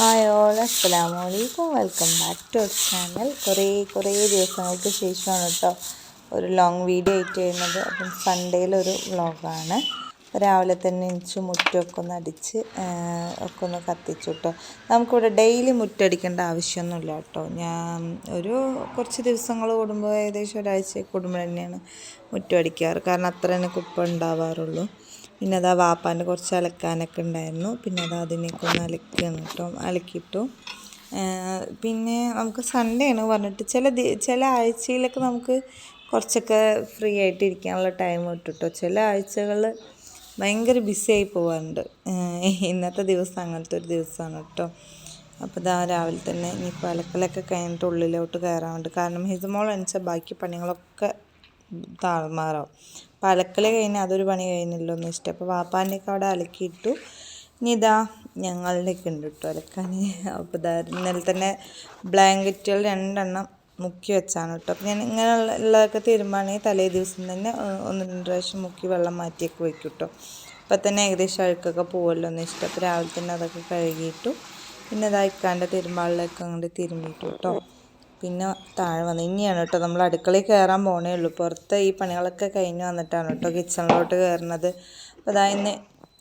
Hi all അസ്സലാമു അലൈക്കും. Welcome back to our channel. കുറേ കുറേ ദിവസങ്ങൾക്ക് ശേഷമാണ് കേട്ടോ ഒരു ലോങ് വീഡിയോ ആയിട്ട് ചെയ്യുന്നത് അപ്പം സൺഡേയിലൊരു വ്ളോഗാണ്. രാവിലെ തന്നെ എനിക്ക് മുറ്റമൊക്കെ ഒന്ന് അടിച്ച് ഒക്കെ ഒന്ന് കത്തിച്ചു കേട്ടോ. നമുക്കിവിടെ ഡെയിലി മുറ്റടിക്കേണ്ട ആവശ്യമൊന്നുമില്ല കേട്ടോ. ഞാൻ ഒരു കുറച്ച് ദിവസങ്ങൾ കൂടുമ്പോൾ ഏകദേശം ഒരാഴ്ച കൂടുമ്പോൾ തന്നെയാണ് മുറ്റം അടിക്കാറ്. കാരണം അത്ര തന്നെ കുപ്പം ഉണ്ടാവാറുള്ളൂ. പിന്നെ അതാ വാപ്പാന്റെ കുറച്ച് അലക്കാനൊക്കെ ഉണ്ടായിരുന്നു. പിന്നെ അത് അതിനൊക്കെ ഒന്ന് അലക്കുകയാണ് കേട്ടോ അലക്കിയിട്ടു. പിന്നെ നമുക്ക് സൺഡേ ആണ് പറഞ്ഞിട്ട് ചില ചില ആഴ്ചയിലൊക്കെ നമുക്ക് കുറച്ചൊക്കെ ഫ്രീ ആയിട്ട് ഇരിക്കാനുള്ള ടൈം കിട്ടും ചില ആഴ്ചകൾ ഭയങ്കര ബിസി ആയി പോകാറുണ്ട് ഇന്നത്തെ ദിവസം അങ്ങനത്തെ ഒരു ദിവസമാണ് കേട്ടോ. അപ്പോൾ ഇതാ രാവിലെ തന്നെ ഇനിയിപ്പോൾ അലക്കലൊക്കെ കഴിഞ്ഞിട്ട് ഉള്ളിലോട്ട് കയറാൻ വേണ്ടി. കാരണം ഹിസമോൾ എണിച്ചാൽ ബാക്കി പണികളൊക്കെ താറുമാറാവും അപ്പോൾ അലക്കൽ കഴിഞ്ഞാൽ അതൊരു പണി കഴിഞ്ഞല്ലോ എന്ന് ഇഷ്ടം അപ്പോൾ വാപ്പാന്റെയൊക്കെ അവിടെ അലക്കിയിട്ടു. ഇനി ഇതാ ഞങ്ങളുടെയൊക്കെ ഉണ്ട് കേട്ടോ അലക്കാൻ. അപ്പോൾ ഇതാ ഇന്നലെ തന്നെ ബ്ലാങ്കറ്റുകൾ രണ്ടെണ്ണം മുക്കി വെച്ചാണ് കേട്ടോ. അപ്പോൾ ഞാൻ ഇങ്ങനെയുള്ള ഉള്ളതൊക്കെ തീരുമാനമാണെങ്കിൽ തലേ ദിവസം തന്നെ ഒന്ന് രണ്ട് പ്രാവശ്യം മുക്കി വെള്ളം മാറ്റിയൊക്കെ വയ്ക്കും കേട്ടോ. അപ്പം തന്നെ ഏകദേശം അഴുക്കൊക്കെ പോകുമല്ലോ എന്ന് ഇഷ്ടം അപ്പോൾ രാവിലെ തന്നെ അതൊക്കെ കഴുകിയിട്ടു. പിന്നെ ഇതായിക്കാന്റെ തിരുമ്പാളിലൊക്കെ അങ്ങോട്ട് തിരുമ്മിയിട്ടു കേട്ടോ. പിന്നെ താഴെ വന്ന് ഇനിയാണ് കേട്ടോ. നമ്മൾ അടുക്കളയിൽ കയറാൻ പോണേ ഉള്ളൂ. പുറത്ത് ഈ പണികളൊക്കെ കഴിഞ്ഞ് വന്നിട്ടാണ് കേട്ടോ കിച്ചണിലോട്ട് കയറുന്നത്. അപ്പോൾ അതാ ഇന്ന്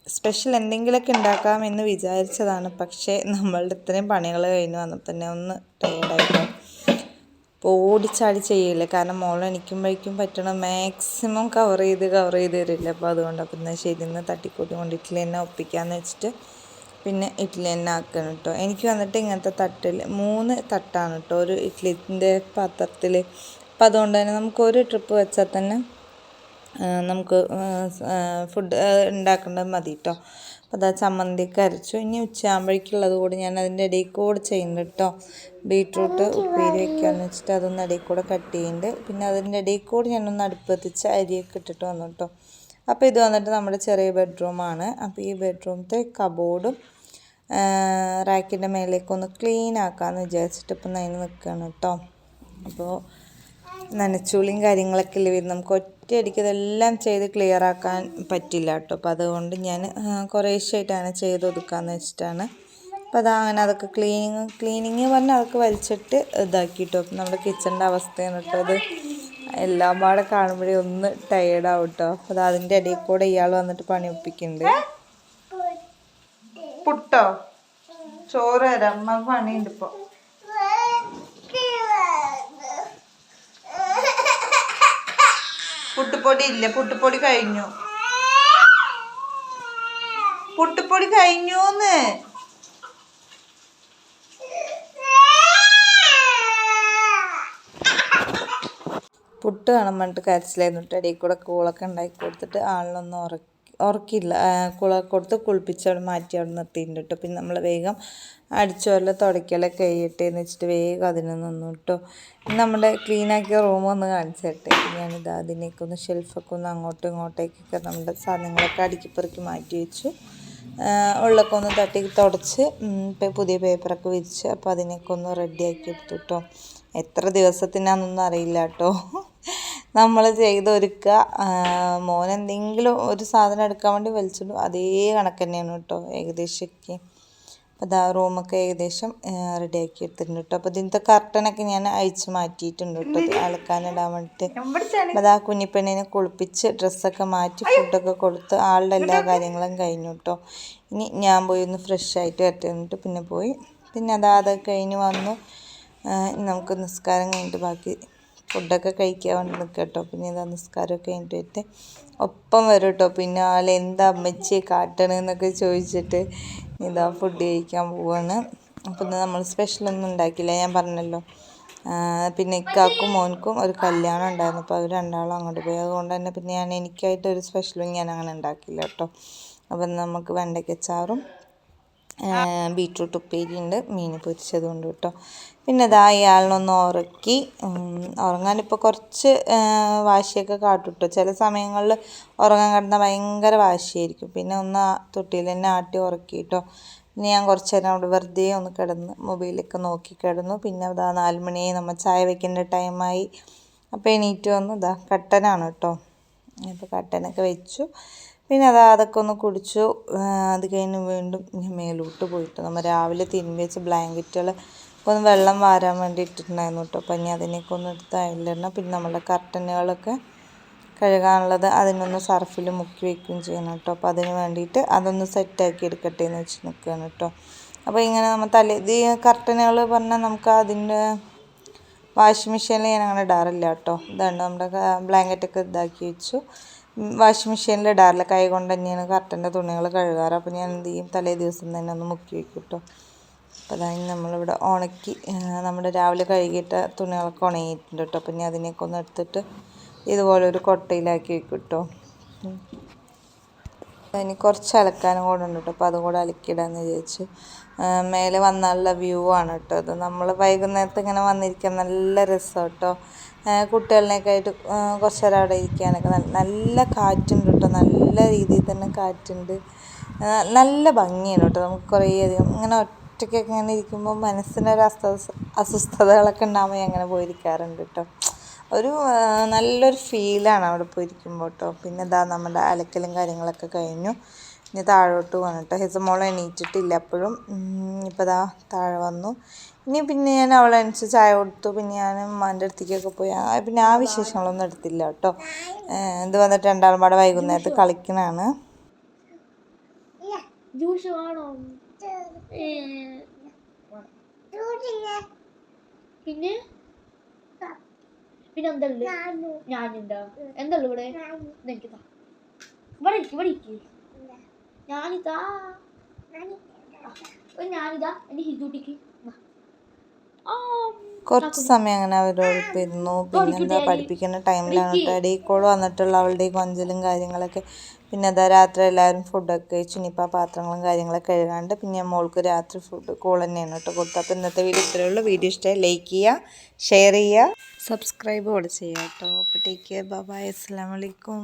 സ്പെഷ്യൽ എന്തെങ്കിലുമൊക്കെ ഉണ്ടാക്കാം എന്ന് വിചാരിച്ചതാണ്. പക്ഷേ നമ്മളുടെ ഇത്രയും പണികൾ കഴിഞ്ഞ് വന്നപ്പോൾ തന്നെ ഒന്ന് ടയേർഡായിട്ടോ അപ്പോൾ ഓടിച്ചാടി ചെയ്യില്ല? കാരണം മോൾ എണിക്കുമ്പോഴേക്കും പറ്റണം. മാക്സിമം കവർ ചെയ്ത് കവർ ചെയ്ത് തരില്ല. അപ്പോൾ അതുകൊണ്ട് അപ്പം എന്നാൽ ശരി ഇന്ന് തട്ടിക്കൂട്ടി കൊണ്ടിട്ടില്ല. എന്നെ ഒപ്പിക്കാമെന്ന് വെച്ചിട്ട് പിന്നെ ഇഡ്ഡലി തന്നെ ആക്കണം കേട്ടോ എനിക്ക് വന്നിട്ട് ഇങ്ങനത്തെ തട്ടിൽ മൂന്ന് തട്ടാണ് കേട്ടോ ഒരു ഇഡ്ഡലിന്റെ പാത്രത്തിൽ. അപ്പം അതുകൊണ്ട് തന്നെ നമുക്ക് ഒരു ട്രിപ്പ് വെച്ചാൽ തന്നെ നമുക്ക് ഫുഡ് ഉണ്ടാക്കേണ്ടത് മതി കേട്ടോ അപ്പോൾ അതാ ചമ്മന്തിയൊക്കെ അരച്ചു. ഇനി ഉച്ചയാകുമ്പോഴേക്കുള്ളത് കൂടി ഞാൻ അതിന്റെ ഇടയിൽ കൂടെ ചെയ്യുന്നുണ്ട് കേട്ടോ ബീട്രൂട്ട് ഉപ്പേരി വെക്കാമെന്ന് വെച്ചിട്ട് അതൊന്ന് ഇടയിൽ കൂടെ കട്ട് ചെയ്യുന്നുണ്ട്. പിന്നെ അതിന്റെ ഇടയിൽ കൂടെ ഞാനൊന്ന് അടുപ്പത്തിച്ച് അരിയൊക്കെ ഇട്ടിട്ട് വന്നു കേട്ടോ അപ്പോൾ ഇത് വന്നിട്ട് നമ്മുടെ ചെറിയ ബെഡ്റൂമാണ്. അപ്പോൾ ഈ ബെഡ്റൂമത്തെ കബോർഡും റാക്കിന്റെ മേലേക്ക് ഒന്ന് ക്ലീൻ ആക്കാമെന്ന് വിചാരിച്ചിട്ട് ഇപ്പം നനഞ്ഞ് നിൽക്കുകയാണ് കേട്ടോ അപ്പോൾ നനച്ചുളിയും കാര്യങ്ങളൊക്കെ ഇല്ലേ വരും നമുക്ക് ഒറ്റയടിക്ക് ഇതെല്ലാം ചെയ്ത് ക്ലിയർ ആക്കാൻ പറ്റില്ല കേട്ടോ അപ്പോൾ അതുകൊണ്ട് ഞാൻ കുറേശ്ശായിട്ടാണ് ചെയ്ത് ഒതുക്കാമെന്ന് വെച്ചിട്ടാണ്. അപ്പോൾ അതാ അങ്ങനെ അതൊക്കെ ക്ലീനിങ് ക്ലീനിങ് പറഞ്ഞാൽ അതൊക്കെ വലിച്ചിട്ട് ഇതാക്കിയിട്ടോ അപ്പം നമ്മുടെ കിച്ചണിന്റെ അവസ്ഥയാണ് കേട്ടോ അത് എല്ലാം പാടെ കാണുമ്പോഴേ ഒന്ന് ടയേർഡാവും കേട്ടോ അപ്പോൾ അത് അതിന്റെ ഇടയിൽ കൂടെ ഇയാൾ വന്നിട്ട് പണി ഒപ്പിക്കുന്നുണ്ട് പുട്ടോ? ചോറ് തരാം. അമ്മ പണിയുണ്ട് ഇപ്പോൾ പുട്ടുപൊടി ഇല്ല? പുട്ടുപൊടി കഴിഞ്ഞു. പുട്ടുപൊടി കഴിഞ്ഞൂന്ന്. പുട്ട് വേണം പറഞ്ഞിട്ട് കരച്ചിലായിരുന്നു. കേട്ടോ ഇടയിൽ കൂടെ കൂളൊക്കെ ഉണ്ടാക്കി കൊടുത്തിട്ട് ആളിനൊന്ന് ഉറക്കി ഉറക്കില്ല കുള കൊടുത്ത് കുളിപ്പിച്ച് അവിടെ മാറ്റി അവിടെ നിർത്തിയിട്ടുണ്ട് കേട്ടോ പിന്നെ നമ്മൾ വേഗം അടിച്ചോല കഴിയട്ടെ എന്ന് വെച്ചിട്ട് വേഗം അതിന് നിന്നു കേട്ടോ നമ്മുടെ ക്ലീനാക്കിയ റൂം ഒന്ന് കാണിച്ചു തരട്ടെ. ഞാനിത് അതിനേക്ക് ഒന്ന് ഷെൽഫൊക്കെ ഒന്ന് അങ്ങോട്ടും ഇങ്ങോട്ടേക്കൊക്കെ നമ്മുടെ സാധനങ്ങളൊക്കെ അടുക്കിപ്പറുക്കി മാറ്റി വെച്ചു. ഉള്ളൊക്കെ ഒന്ന് തട്ടി തുടച്ച് പുതിയ പേപ്പറൊക്കെ വിരിച്ച് അപ്പോൾ അതിനൊക്കെ ഒന്ന് റെഡിയാക്കി എടുത്തു കേട്ടോ എത്ര ദിവസത്തിനാണെന്നൊന്നും അറിയില്ല കേട്ടോ നമ്മൾ ചെയ്തൊരുക്കുക. മോൻ എന്തെങ്കിലും ഒരു സാധനം എടുക്കാൻ വേണ്ടി വലിച്ചിടും അതേ കണക്ക് തന്നെയാണ് കേട്ടോ ഏകദേശമൊക്കെ. അപ്പോൾ ഇതാ റൂമൊക്കെ ഏകദേശം റെഡിയാക്കി എടുത്തിട്ടുണ്ട് കേട്ടോ. അപ്പോൾ ഇതിന്റെ കർട്ടനൊക്കെ ഞാൻ അഴിച്ച് മാറ്റിയിട്ടുണ്ട് കേട്ടോ. അളക്കാനിടാൻ വേണ്ടിയിട്ട് അപ്പോൾ അതാ കുഞ്ഞിപ്പെണ്ണിനെ കുളിപ്പിച്ച് ഡ്രസ്സൊക്കെ മാറ്റി ഫുഡൊക്കെ കൊടുത്ത് ആളുടെ എല്ലാ കാര്യങ്ങളും കഴിഞ്ഞു കേട്ടോ. ഇനി ഞാൻ പോയി ഒന്ന് ഫ്രഷ് ആയിട്ട് വരട്ടെ പിന്നെ പോയി. പിന്നെ അതാ അതൊക്കെ കഴിഞ്ഞ് വന്നു. നമുക്ക് നിസ്കാരം കഴിഞ്ഞിട്ട് ബാക്കി ഫുഡൊക്കെ കഴിക്കാൻ വേണ്ടി നിൽക്കുക കേട്ടോ. പിന്നെ ഇതാ നിസ്കാരമൊക്കെ കഴിഞ്ഞിട്ട് ഒപ്പം വരും കേട്ടോ. പിന്നെ ആൾ എന്താ അമ്മച്ചി കാട്ടണെന്നൊക്കെ ചോദിച്ചിട്ട് ഇതാ ഫുഡ് കഴിക്കാൻ പോവാണ്. അപ്പം ഇന്ന് നമ്മൾ സ്പെഷ്യലൊന്നും ഉണ്ടാക്കില്ല ഞാൻ പറഞ്ഞല്ലോ. പിന്നെ ഇക്കാക്കും മോൻക്കും ഒരു കല്യാണം ഉണ്ടായിരുന്നു. അപ്പോൾ അവർ രണ്ടാളും അങ്ങോട്ട് പോയി. അതുകൊണ്ട് തന്നെ പിന്നെ ഞാൻ എനിക്കായിട്ട് ഒരു സ്പെഷ്യലും ഞാൻ അങ്ങനെ ഉണ്ടാക്കില്ല കേട്ടോ. അപ്പം നമുക്ക് വെണ്ടയ്ക്കച്ചാറും ബീട്രൂട്ട് ഉപ്പേരിയുണ്ട്. മീൻ പൊരിച്ചതുകൊണ്ട് കേട്ടോ. പിന്നെ ഇതാ ഇയാളിനൊന്ന് ഉറക്കി. ഉറങ്ങാനിപ്പോൾ കുറച്ച് വാശിയൊക്കെ കാട്ടും കേട്ടോ ചില സമയങ്ങളിൽ ഉറങ്ങാൻ കിടന്നാൽ ഭയങ്കര വാശിയായിരിക്കും. പിന്നെ ഒന്ന് തൊട്ടിയിൽ തന്നെ ആട്ടി ഉറക്കി കേട്ടോ പിന്നെ ഞാൻ കുറച്ച് നേരം അവിടെ വെറുതെ ഒന്ന് കിടന്ന് മൊബൈലൊക്കെ നോക്കി കിടന്നു. പിന്നെ അതാ നാല് നമ്മൾ ചായ വെക്കേണ്ട ടൈമായി. അപ്പോൾ എണീറ്റ് വന്നു. ഇതാ കട്ടനാണ് കേട്ടോ അപ്പോൾ കട്ടനൊക്കെ വെച്ചു. പിന്നെ അത് അതൊക്കെ ഒന്ന് കുടിച്ചു. അത് കഴിഞ്ഞ് വീണ്ടും ഞാൻ മേലോട്ട് പോയിട്ട് നമ്മൾ രാവിലെ തിരുമ്പി വെച്ച ബ്ലാങ്കറ്റുകൾ ഒന്ന് വെള്ളം വാരാൻ വേണ്ടി ഇട്ടിട്ടുണ്ടായിരുന്നു കേട്ടോ. അപ്പം ഇനി അതിനൊക്കെ ഒന്ന് എടുത്ത് അതിലിടണം പിന്നെ നമ്മുടെ കർട്ടനുകളൊക്കെ കഴുകാനുള്ളത് അതിനൊന്ന് സർഫിൽ മുക്കി വയ്ക്കുകയും ചെയ്യണം കേട്ടോ. അപ്പോൾ അതിന് വേണ്ടിയിട്ട് അതൊന്ന് സെറ്റാക്കി എടുക്കട്ടെ എന്ന് വെച്ച് നിൽക്കുകയാണ് കേട്ടോ. അപ്പോൾ ഇങ്ങനെ നമ്മൾ തലേ ഇത് കർട്ടനുകൾ പറഞ്ഞാൽ നമുക്ക് അതിന്റെ വാഷിംഗ് മെഷീനിൽ ഞാൻ അങ്ങനെ ഇടാറില്ല കേട്ടോ. ഇതാണ് നമ്മുടെ ബ്ലാങ്കറ്റൊക്കെ ഇതാക്കി വെച്ചു. വാഷിംഗ് മെഷീനിൽ ഇടാറില്ല. കൈ കൊണ്ട് തന്നെയാണ് കർട്ടന്റെ തുണികൾ കഴുകാറ്. അപ്പോൾ ഞാൻ എന്ത് ചെയ്യും? തലേ ദിവസം തന്നെ ഒന്ന് മുക്കി വെക്കും കേട്ടോ അപ്പോൾ അതായത് നമ്മളിവിടെ ഉണക്കി നമ്മൾ രാവിലെ കഴുകിയിട്ട തുണികളൊക്കെ ഉണങ്ങിയിട്ടുണ്ട് കേട്ടോ അപ്പോൾ ഞാൻ അതിനെയൊക്കെ ഒന്ന് എടുത്തിട്ട് ഇതുപോലെ ഒരു കൊട്ടയിലാക്കി വയ്ക്കും കേട്ടോ. ഇനി കുറച്ച് അലക്കാനും കൂടെ ഉണ്ട് കേട്ടോ. അപ്പോൾ അതും കൂടെ അലക്കിയിടാന്ന് വിചാരിച്ചു മേലെ വന്നാലുള്ള വ്യൂ ആണ് കേട്ടോ അത് നമ്മൾ വൈകുന്നേരത്ത് ഇങ്ങനെ വന്നിരിക്കാൻ നല്ല രസം കേട്ടോ. കുട്ടികളിനൊക്കെ ആയിട്ട് കുറച്ച് നേരം അവിടെ ഇരിക്കാനൊക്കെ നല്ല കാറ്റുണ്ട് കേട്ടോ. നല്ല രീതിയിൽ തന്നെ കാറ്റുണ്ട്. നല്ല ഭംഗിയാണ് കേട്ടോ. നമുക്ക് കുറേ അധികം ഇങ്ങനെ ഒറ്റയ്ക്കൊക്കെ ഇങ്ങനെ ഇരിക്കുമ്പോൾ മനസ്സിനൊരു അസ്വസ്ഥ അസ്വസ്ഥതകളൊക്കെ ഉണ്ടാകുമ്പോൾ അങ്ങനെ പോയിരിക്കാറുണ്ട് കേട്ടോ. ഒരു നല്ലൊരു ഫീലാണ് അവിടെ പോയിരിക്കുമ്പോൾ കേട്ടോ പിന്നെ ഇതാ നമ്മുടെ അലക്കലും കാര്യങ്ങളൊക്കെ കഴിഞ്ഞു. ഇനി താഴോട്ട് വന്നിട്ട് ഹിസമോൾ എണീറ്റിട്ടില്ല അപ്പോഴും ഇപ്പോൾ ഇതാ താഴെ വന്നു. ഇനി പിന്നെ ഞാൻ അവളെ അനുസരിച്ച് ചായ കൊടുത്തു. പിന്നെ ഞാൻ ഉമ്മാന്റെ അടുത്തേക്കൊക്കെ പോയി. പിന്നെ ആ വിശേഷങ്ങളൊന്നും എടുത്തില്ല കേട്ടോ. ഇത് വന്നിട്ട് രണ്ടാളും പാടെ വൈകുന്നേരത്ത് കളിക്കണാണ്. പിന്നെ? പിന്നെ എന്തല്ലേ ഞാനുണ്ടോ? എന്തല്ലോ ഇവിടെ? എനിക്ക് താ. ഇവിടെ ഇരിക്ക് ഇവിടെ ഇരിക്ക്. ഞാനിതാ. ഞാനിതാ എന്റെ ഹിജൂട്ടിക്ക് കുറച്ച് സമയം അങ്ങനെ അവരോടൊപ്പം ഇരുന്നു. പിന്നെ എന്താ പഠിപ്പിക്കുന്ന ടൈമിലാണ് കേട്ടോ. ഇടയിൽ കൂടെ വന്നിട്ടുള്ള അവളുടെ ഈ കൊഞ്ചലും കാര്യങ്ങളൊക്കെ. പിന്നെ അതാ രാത്രി എല്ലാവരും ഫുഡൊക്കെ കഴിച്ചു. ഇനിയിപ്പോൾ ആ പാത്രങ്ങളും കാര്യങ്ങളൊക്കെ കഴുകാണ്ട് പിന്നെ മോൾക്ക് രാത്രി ഫുഡ് കോൾ തന്നെയാണ് കേട്ടോ കൊടുത്തത്. അപ്പോൾ ഇന്നത്തെ വീഡിയോ ഇത്രയേ ഉള്ളൂ. വീഡിയോ ഇഷ്ടമായി ലൈക്ക് ചെയ്യുക ഷെയർ ചെയ്യുക. സബ്സ്ക്രൈബ് കൂടെ ചെയ്യുക കേട്ടോ. അപ്പോൾ ടേക്ക് കെയർ ബൈ അസ്സാം വലൈക്കും